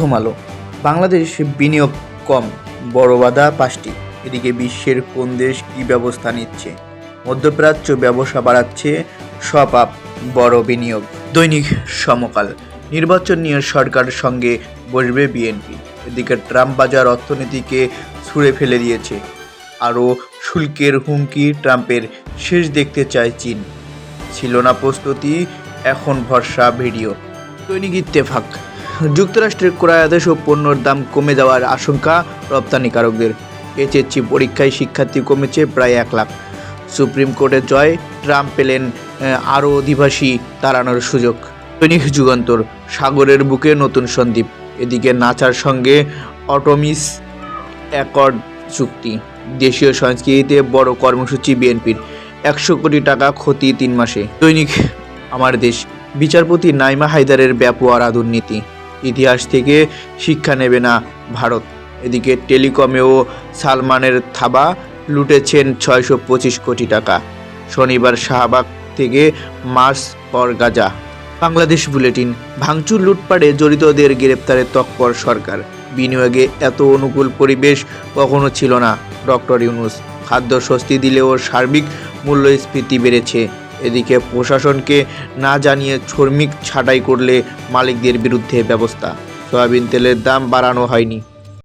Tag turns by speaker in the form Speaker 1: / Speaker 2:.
Speaker 1: প্রথম আলো বাংলাদেশ বিনিয়োগ কম, বড় বাধা পাঁচটি। এদিকে বিশ্বের কোন দেশ কী ব্যবস্থা নিচ্ছে? মধ্যপ্রাচ্য ব্যবসা বাড়াচ্ছে, সব আপ, বড় বিনিয়োগ। দৈনিক সমকাল, নির্বাচন নিয়ে সরকার সঙ্গে বসবে বিএনপি। এদিকে ট্রাম্প বাজার অর্থনীতিকে ছুঁড়ে ফেলে দিয়েছে। আরও শুল্কের হুমকি ট্রাম্পের, শেষ দেখতে চায় চীন। ছিল না প্রস্তুতি, এখন ভরসা ভিডিও। দৈনিক ইত্তেফাক। যুক্তরাষ্ট্রের ক্রয় আদেশ ও পণ্যর দাম কমে যাওয়ার আশঙ্কা রপ্তানিকারকদের এইচএসসি পরীক্ষায় শিক্ষার্থী কমেছে প্রায় এক লাখ। সুপ্রিম কোর্টের জয়, ট্রাম্প পেলেন আরও অধিবাসী তাড়ানোর সুযোগ। দৈনিক যুগান্তর, সাগরের বুকে নতুন সন্দ্বীপ এদিকে নাচার সঙ্গে অটোমিস অ্যাকর্ড চুক্তি। দেশীয় সংস্কৃতিতে বড় কর্মসূচি বিএনপির। একশো কোটি টাকা ক্ষতি তিন মাসে। দৈনিক আমার দেশ, বিচারপতি নাইমা হায়দারের ব্যাপোয়ারা দুর্নীতি ইতিহাস থেকে শিক্ষা নেবে না ভারত। এদিকে টেলিকমেও সালমানের থাবা লুটেছেন ছয়শো পঁচিশ কোটি টাকা। শনিবার শাহবাগ থেকে মার্চ পর গাজা। বাংলাদেশ বুলেটিন, ভাঙচুর লুটপাটে জড়িতদের গ্রেপ্তারে তৎপর সরকার। বিনিয়োগে এত অনুকূল পরিবেশ কখনো ছিল না। ডক্টর ইউনুস খাদ্য স্বস্তি দিলেও সার্বিক মূল্যস্ফীতি বেড়েছে। এদিকে প্রশাসনকে না জানিয়ে শ্রমিক ছাঁটাই করলে মালিকদের বিরুদ্ধে ব্যবস্থা। সয়াবিন তেলের দাম বাড়ানো হয়নি।